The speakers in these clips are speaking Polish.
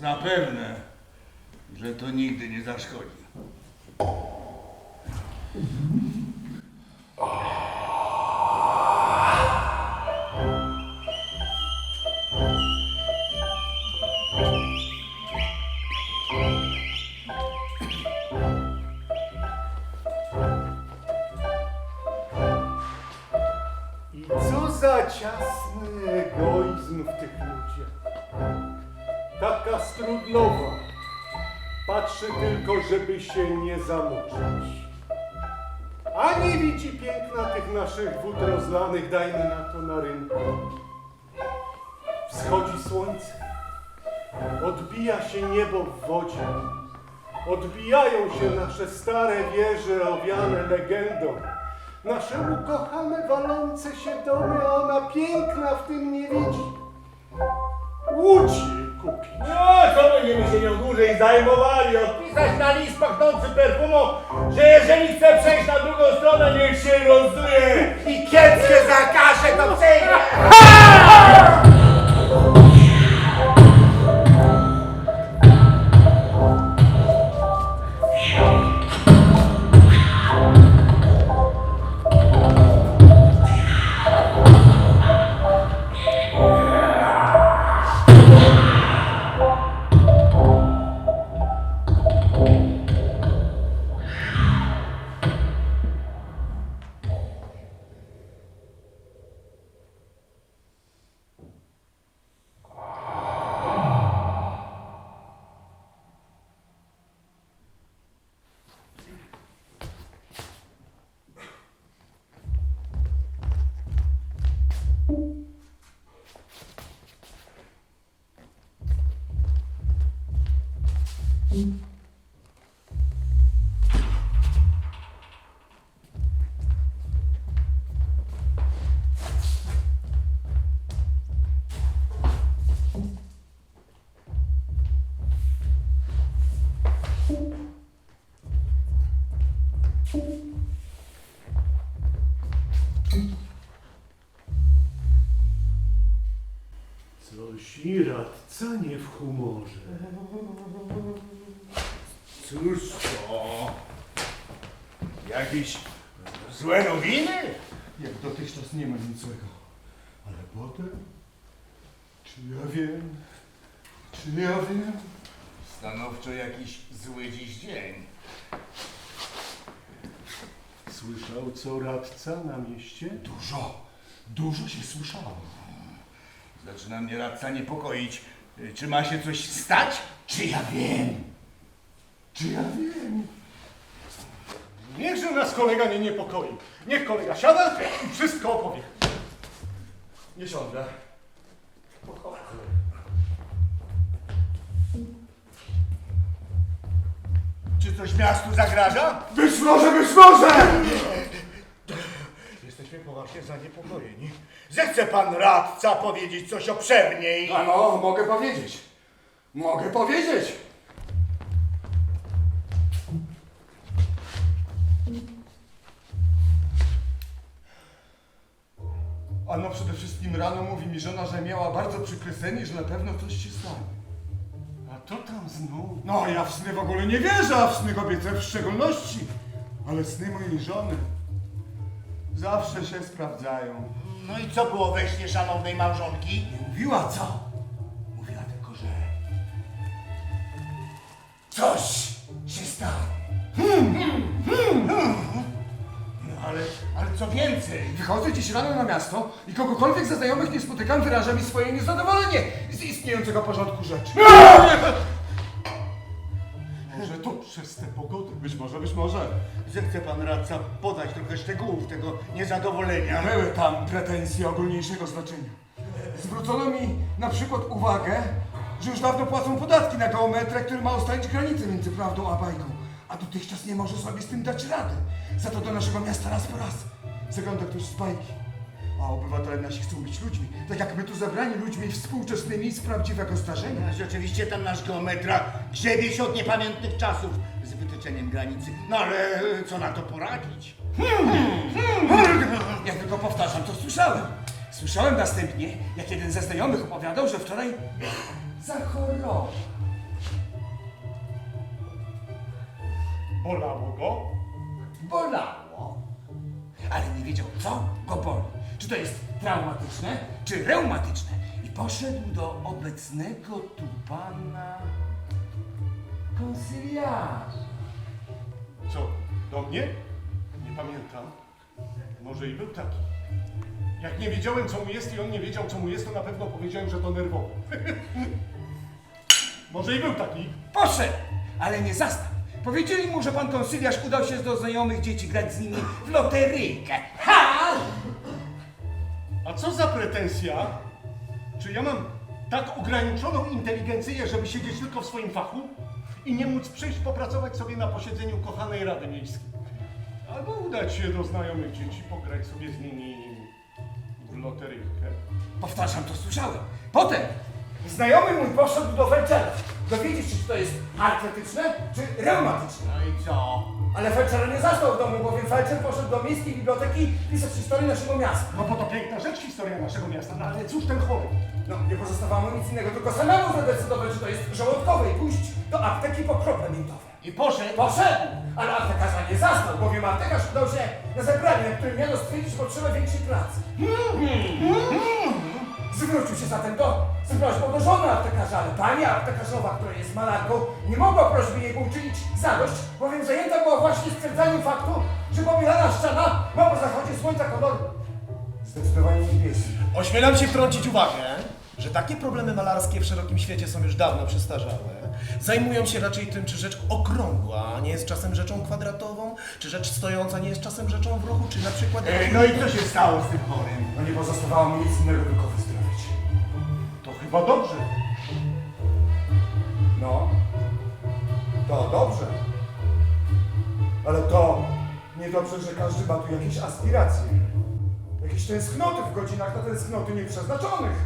Zapewne, że to nigdy nie zaszkodzi. I co za ciasny egoizm w tych ludziach. Taka strudnowa. Patrzy tylko, żeby się nie zamoczyć. A nie widzi piękna tych naszych wód rozlanych, dajmy na to na rynku. Wschodzi słońce. Odbija się niebo w wodzie. Odbijają się nasze stare wieże owiane legendą. Nasze ukochane walące się domy, a ona piękna w tym nie widzi. Łódź kupić. No, co będziemy się nią dłużej zajmowali? Odpisać na list pachnący perfumą, że jeżeli chce przejść na drugą stronę, niech się rozduje i kieckę zakaże to przejdzie. Coś i radca nie w humorze. Cóż to? Jakieś złe nowiny? Jak dotychczas nie ma nic złego. Ale potem? Czy ja wiem? Czy ja wiem? Stanowczo jakiś zły dziś dzień. Słyszał co radca na mieście? Dużo, dużo się słyszało. Zaczyna mnie radca niepokoić. Y, Czy ma się coś stać? Czy ja wiem? Czy ja wiem? Niechże nas kolega nie niepokoi. Niech kolega siada i wszystko opowie. Nie siądę. Czy coś miastu zagraża? Być może, być może! Poważnie zaniepokojeni. Zechce pan radca powiedzieć coś obszerniej. Ano, mogę powiedzieć. Mogę powiedzieć. Ano przede wszystkim rano mówi mi żona, że miała bardzo przykry sen i że na pewno coś się stanie. A to tam znów. No, ja w sny w ogóle nie wierzę, a w sny kobiece w szczególności. Ale sny mojej żony zawsze się sprawdzają. No i co było we śnie szanownej małżonki? Nie mówiła co. Mówiła tylko, że coś się stało. No ale, ale co więcej? Wychodzę dziś rano na miasto i kogokolwiek ze znajomych nie spotykam, wyraża mi swoje niezadowolenie z istniejącego porządku rzeczy. Być może, być może. Zechce pan radca podać trochę szczegółów tego niezadowolenia. Były tam pretensje ogólniejszego znaczenia. Zwrócono mi na przykład uwagę, że już dawno płacą podatki na geometrę, który ma ustalić granicę między prawdą a bajką, a dotychczas nie może sobie z tym dać rady. Za to do naszego miasta raz po raz zagląda ktoś z bajki. A obywatele nasi chcą być ludźmi, tak jak my tu zabrani ludźmi współczesnymi z prawdziwego zdarzenia. A Rzeczywiście tam nasz geometra grzebie się od niepamiętnych czasów przekroczeniem granicy. No ale co na to poradzić? Ja tylko powtarzam, co słyszałem. Słyszałem następnie, jak jeden ze znajomych opowiadał, że wczoraj zachorował. Bolało go? Bolało. Ale nie wiedział, co go boli. Czy to jest traumatyczne, czy reumatyczne. I poszedł do obecnego tu pana konsyliarza. Co, do mnie? Nie pamiętam. Może i był taki. Jak nie wiedziałem, co mu jest i on nie wiedział, co mu jest, to na pewno powiedziałem, że to nerwowo. Może i był taki. Poszedł, ale nie zastał. Powiedzieli mu, że pan konsyliarz udał się do znajomych dzieci grać z nimi w loteryjkę. Ha! A co za pretensja? Czy ja mam tak ograniczoną inteligencję, żeby siedzieć tylko w swoim fachu i nie móc przyjść popracować sobie na posiedzeniu kochanej Rady Miejskiej? Albo udać się do znajomych dzieci, pograć sobie z nimi w loteryjkę. Powtarzam, to słyszałem. Potem znajomy mój poszedł do felczera. Dowiedzieć się, czy to jest artretyczne, czy reumatyczne. No i co? Ale felczera nie zastał w domu, bowiem felczer poszedł do miejskiej biblioteki pisać historię naszego miasta. No bo to piękna rzecz, historia naszego miasta, no ale cóż ten chory? No, nie pozostawało mu nic innego, tylko samemu zadecydować, czy to jest żołądkowe i pójść do apteki po krople miętowe. I poszedł. Poszedł, ale aptekarza nie zastał, bowiem aptekarz udał się na zebranie, na którym miano stwierdzić potrzebę większej pracy. Zwrócił się zatem do, z prośbą do żony aptekarza, ale pani aptekarzowa, która jest malarką, nie mogła prośby jego uczynić zadość, bowiem zajęta była właśnie stwierdzaniem faktu, że pobielana ściana ma po zachodzie słońca kolor zdecydowanie niebieski. Ośmielam się wtrącić uwagę, że takie problemy malarskie w szerokim świecie są już dawno przestarzałe. Zajmują się raczej tym, czy rzecz okrągła nie jest czasem rzeczą kwadratową, czy rzecz stojąca nie jest czasem rzeczą w ruchu, czy na przykład... Ej, no i co się stało z tym chorym? No nie pozostawało mu nic innego, tylko wyzdrowieć. Chyba dobrze. No, to dobrze. Ale to niedobrze, że każdy ma tu jakieś aspiracje. Jakieś tęsknoty w godzinach na tęsknoty nieprzeznaczonych.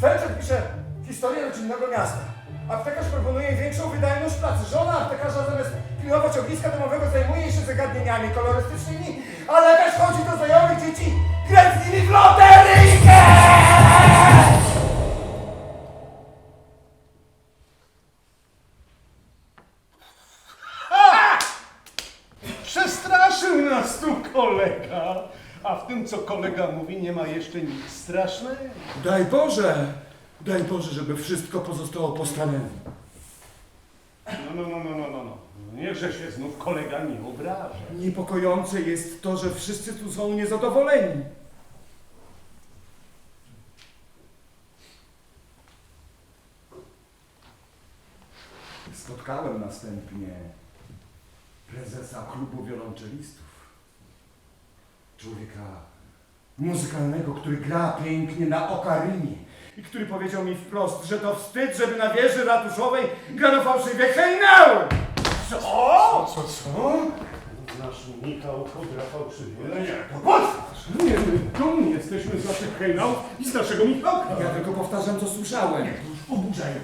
Felczer pisze historię rodzinnego miasta. Aptekarz proponuje większą wydajność pracy. Żona aptekarza zamiast pilnować ogniska domowego zajmuje się zagadnieniami kolorystycznymi, a lekarz chodzi do znajomych dzieci grać z nimi w loteryjkę! Przestraszył nas tu kolega. A w tym, co kolega mówi, nie ma jeszcze nic strasznego. Daj Boże! Daj Boże, żeby wszystko pozostało po staremu. No, no, no, no, no, no, no. Niechże się znów kolega nie obraża. Niepokojące jest to, że wszyscy tu są niezadowoleni. Spotkałem następnie prezesa klubu wiolonczelistów. Człowieka muzykalnego, który gra pięknie na okarynie i który powiedział mi wprost, że to wstyd, żeby na wieży ratuszowej grano fałszywie hejnały. Co? Co, co? Nasz Michał gra fałszywie. No nie, to potwarz. Nie, my dumni jesteśmy z naszych hejnałów i z naszego Michałka. Ja tylko powtarzam, co słyszałem. Oburzające.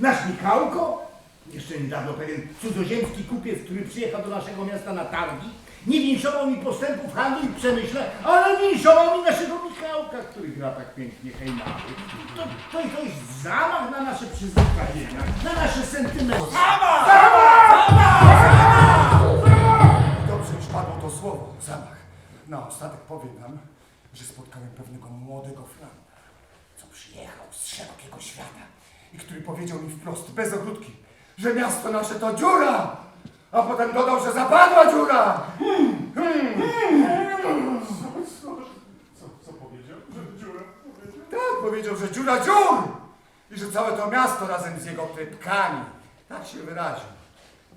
Nasz Michałko, jeszcze niedawno pewien cudzoziemski kupiec, który przyjechał do naszego miasta na targi, nie winszował mi postępów handlu i przemyśle, ale winszował mi naszego Michałka, który gra tak pięknie hejnały. To, to, to jest zamach na nasze przyzwyczajenia, na nasze sentymenty. Dobrze już padło to słowo, zamach. Na ostatek powiem wam, że spotkałem pewnego młodego Flanda, co przyjechał z szerokiego świata i który powiedział mi wprost, bez ogródki, że miasto nasze to dziura, a potem dodał, że zapadła dziura. Co, co powiedział? Że dziura powiedział? Tak, powiedział, że dziura dziur i że całe to miasto razem z jego typkami, tak się wyraził,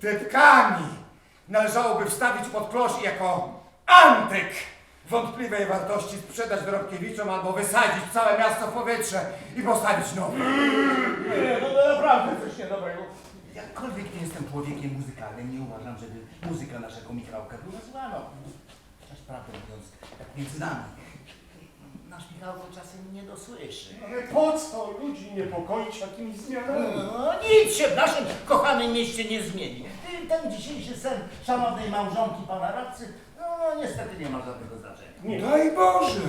typkami należałoby wstawić pod klosz i jako antyk wątpliwej wartości sprzedać Dorobkiewiczom albo wysadzić całe miasto w powietrze i postawić nowe. Nie, no to naprawdę coś niedobrego. Jakkolwiek nie jestem człowiekiem muzykalnym, nie uważam, żeby muzyka naszego Michałka była zła. No, chociaż prawdę mówiąc, tak między nami, nasz Michałko czasem nie dosłyszy. Ale po co ludzi niepokoić takimi zmianami? No, nic się w naszym kochanym mieście nie zmieni. Ten dzisiejszy sen szanownej małżonki pana radcy, no niestety nie ma żadnego znaczenia. Nie. Daj Boże!